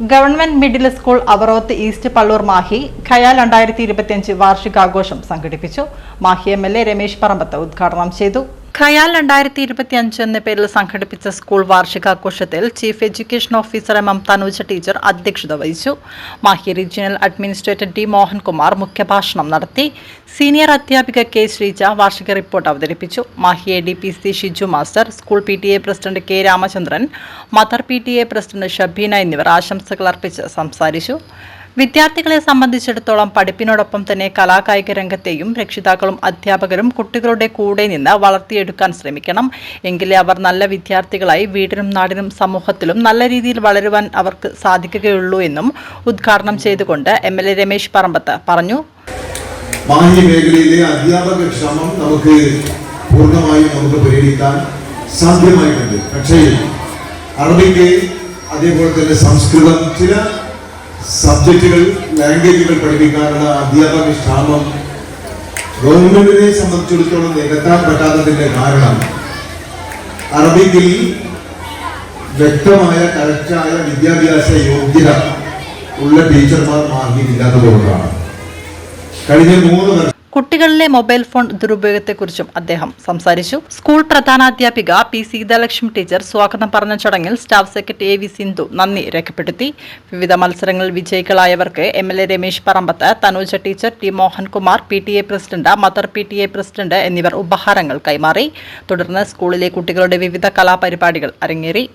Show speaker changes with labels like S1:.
S1: Government middle school Avaroth east Pallur Mahe Khayal രണ്ടായിരത്തി ഇരുപത്തിയഞ്ച് വാർഷികാഘോഷം സംഘടിപ്പിച്ചു. Mahe M L A Ramesh Parambath ഉദ്ഘാടനം ചെയ്തു. ഖയാൽ രണ്ടായിരത്തി ഇരുപത്തി അഞ്ച് എന്ന പേരിൽ സംഘടിപ്പിച്ച school വാർഷികാഘോഷത്തിൽ chief education officer M M Thanuja teacher അധ്യക്ഷത വഹിച്ചു. Mahe regional administrator D Mohankumar മുഖ്യഭാഷണം നടത്തി. സീനിയർ അധ്യാപിക കെ ശ്രീജ വാർഷിക റിപ്പോർട്ട് അവതരിപ്പിച്ചു. Mahe A D P C Shiju master school P T A president K Ramachandran mother P T A president Shabeena എന്നിവർ ആശംസകൾ അർപ്പിച്ച് സംസാരിച്ചു. വിദ്യാർത്ഥികളെ സംബന്ധിച്ചിടത്തോളം പഠിപ്പിനോടൊപ്പം തന്നെ കലാകായിക രംഗത്തെയും രക്ഷിതാക്കളും അധ്യാപകരും കുട്ടികളുടെ കൂടെ നിന്ന് വളർത്തിയെടുക്കാൻ ശ്രമിക്കണം. എങ്കിലേ അവർ നല്ല വിദ്യാർത്ഥികളായി വീടിനും നാടിനും സമൂഹത്തിലും നല്ല രീതിയിൽ വളരുവാൻ അവർക്ക് സാധിക്കുകയുള്ളൂ എന്നും ഉദ്ഘാടനം ചെയ്തുകൊണ്ട് M L A Ramesh Parambath പറഞ്ഞു.
S2: അധ്യാപക നമുക്ക് നമുക്ക് സാധ്യമായിട്ടുണ്ട്. പക്ഷേ അറബിക്ക് അതേപോലെ തന്നെ സംസ്കൃതം ചില സബ്ജക്റ്റുകൾ ലാംഗ്വേജുകൾ പഠിപ്പിക്കാനുള്ള അധ്യാപക ക്ഷാമം ഗവൺമെന്റിനെ സംബന്ധിച്ചിടത്തോളം നികത്താൻ പറ്റാത്തതിന്റെ കാരണം. അറബിക്കിൽ വ്യക്തമായ കറക്റ്റായ വിദ്യാഭ്യാസ യോഗ്യത ഉള്ള ടീച്ചർമാർ മാർഗിയില്ലാത്തതുകൊണ്ടാണ് കഴിഞ്ഞ മൂന്ന് വർഷം
S1: കുട്ടികളിലെ മൊബൈൽ ഫോൺ ദുരുപയോഗത്തെക്കുറിച്ചും അദ്ദേഹം സംസാരിച്ചു. സ്കൂൾ പ്രധാനാധ്യാപിക പി സീതാലക്ഷ്മി ടീച്ചർ സ്വാഗതം പറഞ്ഞ ചടങ്ങിൽ staff secretary A V Sindhu നന്ദി രേഖപ്പെടുത്തി. വിവിധ മത്സരങ്ങളിൽ വിജയികളായവർക്ക് M L A Ramesh Parambath Thanuja teacher T Mohankumar P T A president mother P T A president എന്നിവർ ഉപഹാരങ്ങൾ കൈമാറി. തുടർന്ന് സ്കൂളിലെ കുട്ടികളുടെ വിവിധ കലാപരിപാടികൾ അരങ്ങേറി.